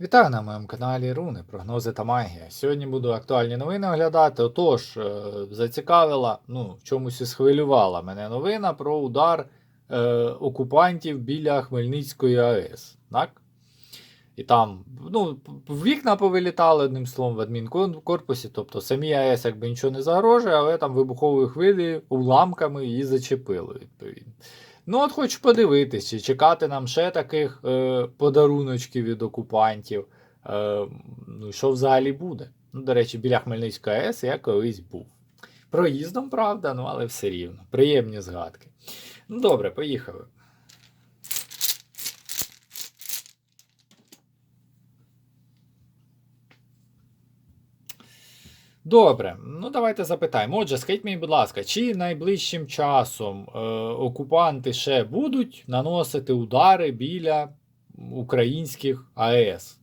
Вітаю на моєму каналі Руни, прогнози та магія. Сьогодні буду актуальні новини оглядати. Отож, е, зацікавила, ну, в чомусь і схвилювала мене новина про удар е, окупантів біля Хмельницької АЕС. Так? І там ну, вікна повилітали одним словом в адмінкорпусі, тобто самі АЕС якби нічого не загрожує, але там вибухової хвилі уламками її зачепило, відповідно. Ну, от хочу подивитись, чекати нам ще таких е, подаруночків від окупантів. Е, ну, що взагалі буде? Ну, до речі, біля Хмельницької АЕС я колись був. Проїздом, правда, ну але все рівно. Приємні згадки. Ну, добре, поїхали. Добре, ну давайте запитаємо. Отже, скажіть мені, будь ласка, чи найближчим часом е, окупанти ще будуть наносити удари біля українських АЕС?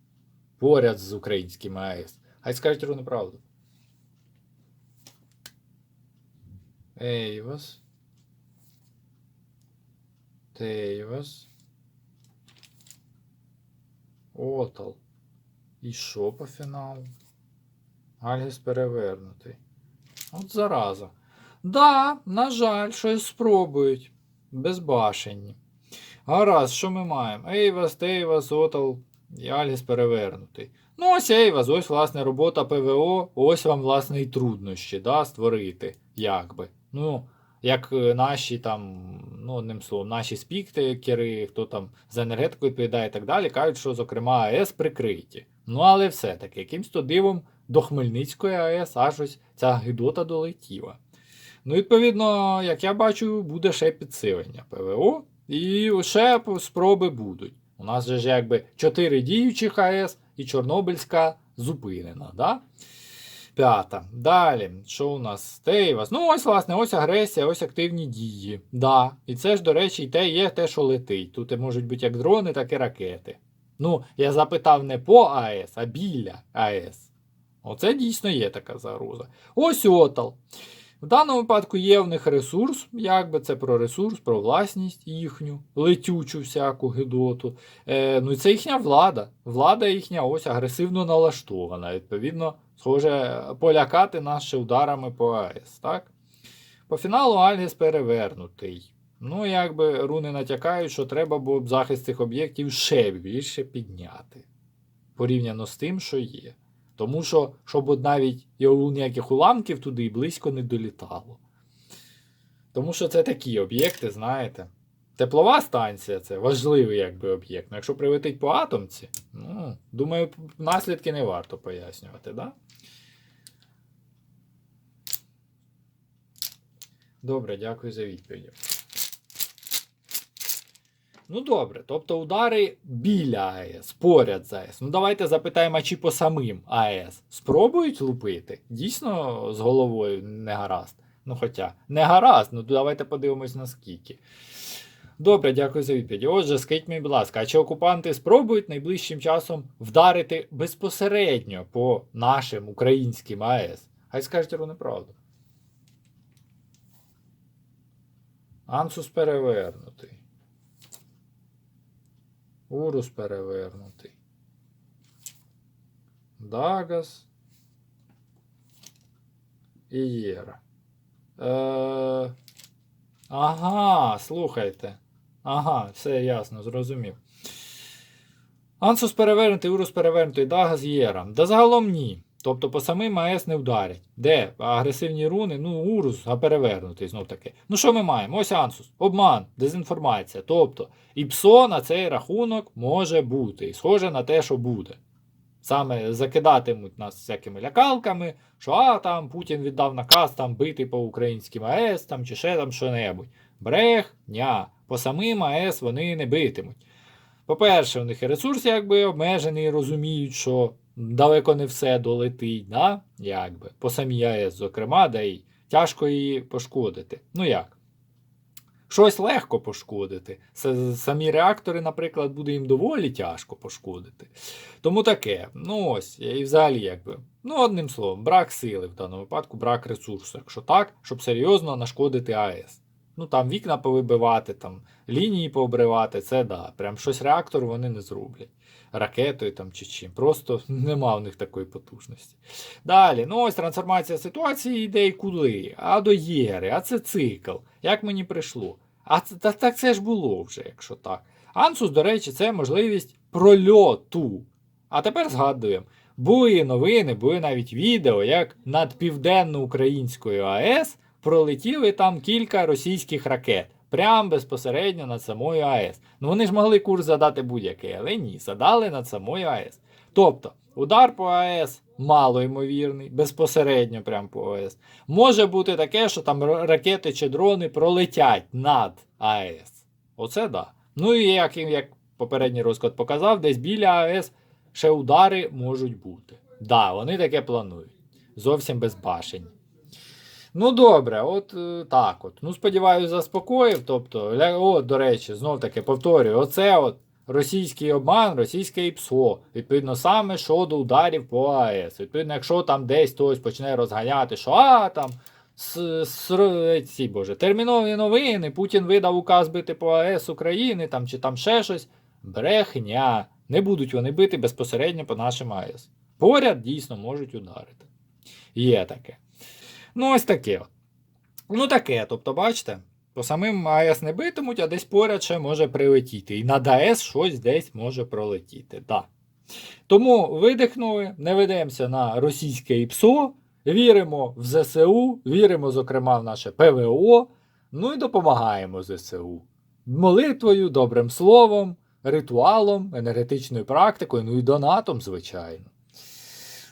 Поряд з українськими АЕС? Хай скажуть руну правду. Ейвас. Тейвас. Отал. І що по фіналу? Альгіс перевернутий. От зараза. Да, на жаль, щось спробують. Безбашенні. Гаразд, що ми маємо? Ейвас, Тейвас, Отал і Альгіс перевернутий. Ну, ось Ейвас, ось, власне, робота ПВО, ось вам, власне, і труднощі, да, створити, якби. Ну, як е, наші там, ну, одним словом, наші спікери, хто там за енергетику відповідає і так далі, кажуть, що, зокрема, АЕС прикриті. Ну, але все-таки, якимсь то дивом до Хмельницької АЕС аж ось ця гидота долетіла. Ну, відповідно, як я бачу, буде ще підсилення ПВО, і ще спроби будуть. У нас же ж якби 4 діючих АЕС і Чорнобильська зупинена. Да? П'ята. Далі, що у нас? Тейвас. Ну, ось, власне, ось агресія, ось активні дії. Да. І це ж, до речі, і те є те, що летить. Тут і можуть бути як дрони, так і ракети. Ну, я запитав не по АЕС, а біля АЕС. Оце дійсно є така загроза. Ось отал. В даному випадку є в них ресурс, якби це про ресурс, про власність їхню, летючу всяку гидоту. Е, ну це їхня влада. Влада їхня ось агресивно налаштована. Відповідно, схоже полякати нас ще ударами по АЕС. так? По фіналу Альгіс перевернутий. Ну, якби руни натякають, що треба було б захист цих об'єктів ще більше підняти. Порівняно з тим, що є. Тому що, щоб навіть і ніяких уламків туди і близько не долітало. Тому що це такі об'єкти, знаєте. Теплова станція це важливий якби об'єкт. Ну, якщо прилетить по атомці, ну, думаю, наслідки не варто пояснювати, да? Добре, дякую за відповідь. Ну добре, тобто удари біля АЕС, поряд з АЕС. Ну давайте запитаємо, чи по самим АЕС спробують лупити? Дійсно з головою не гаразд. Ну хоча, не гаразд, ну давайте подивимось наскільки. Добре, дякую за відповідь. Отже, скажіть мені, будь ласка, а чи окупанти спробують найближчим часом вдарити безпосередньо по нашим українським АЕС? Хай скажуть руну правду. Ансус перевернутий. Урус перевернутий. Дагас. І Єра. Е... Ага, слухайте. Ага, все ясно, зрозумів. Ансус перевернутий, Урус перевернутий, Дагас Єра. Да загалом ні. Тобто по самим АЕС не вдарять. Де? Агресивні руни, ну, Урус, а перевернутий знов таки. Ну що ми маємо? Ось Ансус. Обман, дезінформація. Тобто, і ПСО на цей рахунок може бути. І схоже на те, що буде. Саме закидатимуть нас всякими лякалками, що а там Путін віддав наказ там бити по українським АЕС там, чи ще там що-небудь. Брехня. По самим АЕС вони не битимуть. По-перше, у них і ресурс якби обмежений, розуміють, що далеко не все долетить, да? якби, по самій АЕС, зокрема, де й тяжко її пошкодити. Ну як? Щось легко пошкодити. Самі реактори, наприклад, буде їм доволі тяжко пошкодити. Тому таке. Ну ось, і взагалі, якби. Ну, одним словом, брак сили в даному випадку, брак ресурсу, якщо так, щоб серйозно нашкодити АЕС. Ну там вікна повибивати, там лінії пообривати, це да. Прям щось реактор вони не зроблять. Ракетою там чи чим. Просто нема в них такої потужності. Далі, ну ось трансформація ситуації йде і куди? А до Єри, а це цикл. Як мені прийшло? А це, так, так це ж було вже, якщо так. Ансус, до речі, це можливість прольоту. А тепер згадуємо. Були новини, були навіть відео, як над південно-українською АЕС пролетіли там кілька російських ракет. Прямо безпосередньо над самою АЕС. Ну вони ж могли курс задати будь-який, але ні, задали над самою АЕС. Тобто, удар по АЕС малоймовірний, безпосередньо прямо по АЕС. Може бути таке, що там ракети чи дрони пролетять над АЕС. Оце да. Ну і як, як попередній розклад показав, десь біля АЕС ще удари можуть бути. Да, вони таке планують. Зовсім безбашені. Ну добре, от е, так от. Ну, сподіваюся, заспокоїв. Тобто, ля- о, до речі, знов таки повторюю, оце от російський обман, російське ІПСО. Відповідно, саме щодо ударів по АЕС. Відповідно, якщо там десь хтось почне розганяти, що а там. С, с, ці, боже, термінові новини, Путін видав указ бити по АЕС України там, чи там ще щось. Брехня. Не будуть вони бити безпосередньо по нашим АЕС. Поряд дійсно можуть ударити. Є таке. Ну, ось таке. Ну, таке, тобто, бачите, по самим АЕС не битимуть, а десь поряд ще може прилетіти. І над АЕС щось десь може пролетіти. Да. Тому видихнули, не ведемося на російське ІПСО, віримо в ЗСУ, віримо, зокрема, в наше ПВО, ну і допомагаємо ЗСУ. Молитвою, добрим словом, ритуалом, енергетичною практикою, ну і донатом, звичайно.